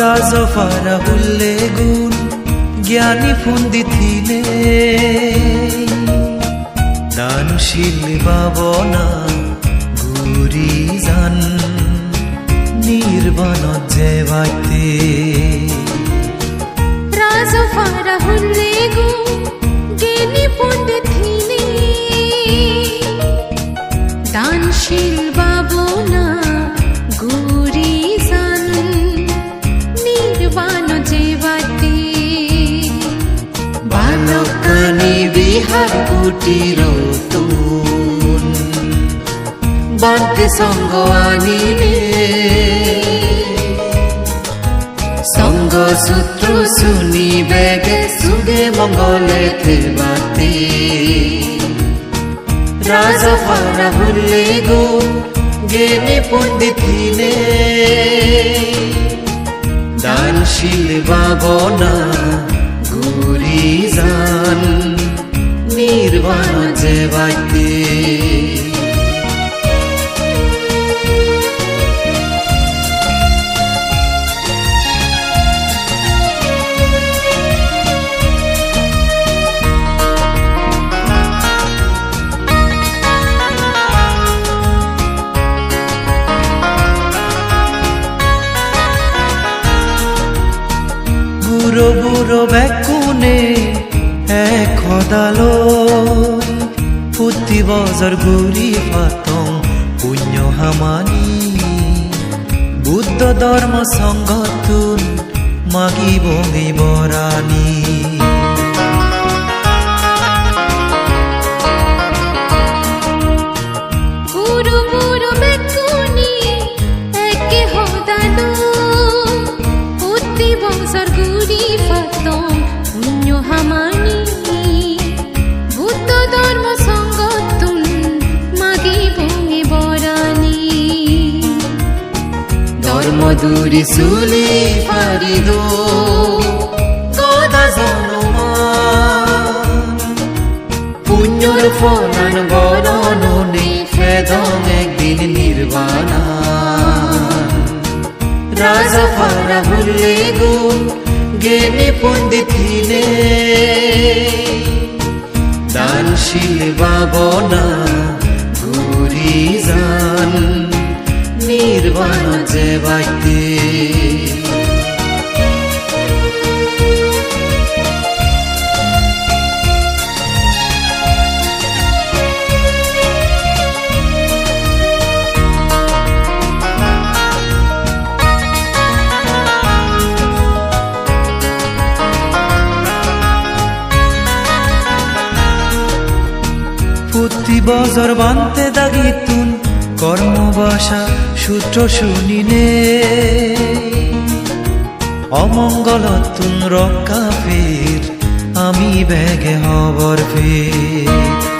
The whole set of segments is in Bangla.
রাজফারা হুল্লে গুণ জ্ঞানী ফুন্দি থিলে দানশীল বাবনা গুরি জান, নির্বাণ জেবাইতে রাজফারা হুল্লে গো যেবাতে বালকানি বিহার কুটির তুন। বান্তে সঙ্গ আনিলে, সঙ্গ সূত্র শুনি বেগে সুগে মঙ্গলে থেবাতে রাজফারা হুল্লে গো, গেনে পণ্ডিতিনে দানশীল বাবনা গুরি যান নির্বাণ যেবাইতে বুড়ো বুড়ো বেকুনে এক খদালো ফুটি বজর ঘুরি পাতং পুণ্য হামানি। বুদ্ধ ধৰ্ম সংগতুন মাগি বঙি বৰাণী দূরি চুলি গদা জনমান পুণ্যৰ ফলান বৰণনে ফেদং একদিন নিৰ্বাণা রাজফারা হুল্লে গো গেনে পণ্ডিতিনে দানশীল বাবনা ঘুরি যান নির্বাণ যেবাইতে প্রতি বজর বানতে দাগিতুন কর্মবাসা সূত্র শুনিনে অমঙ্গলতুন রক্ষা ফের আমি ব্যাগে হবর ফের।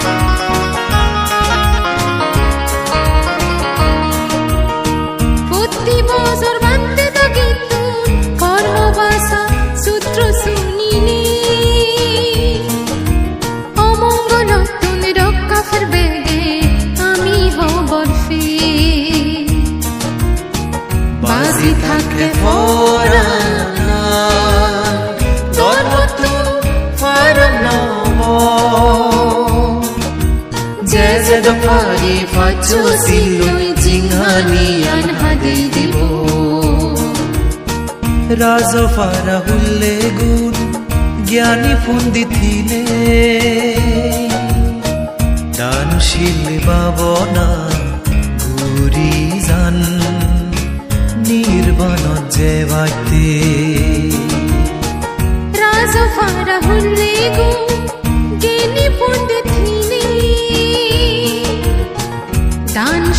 যে যে দফারি ফাচো সিলুই জিংহানি আনহাদে দিব। রাজফারা হুল্লে গুণ জ্ঞানী ফুন্দি থিলে। দানশীল বাবনা ঘুরি যান নির্বাণ যেবাইতে রাজফারা হুল্লে গো জ্ঞানী পণ্ডিতিনে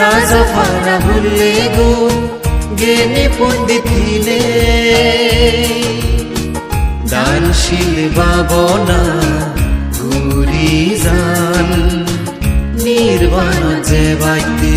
রাজফারা হুল্লে গো গেনে পণ্ডিতিনে দানশীল বাবনা গুরি যান নির্বাণ যে বাইতে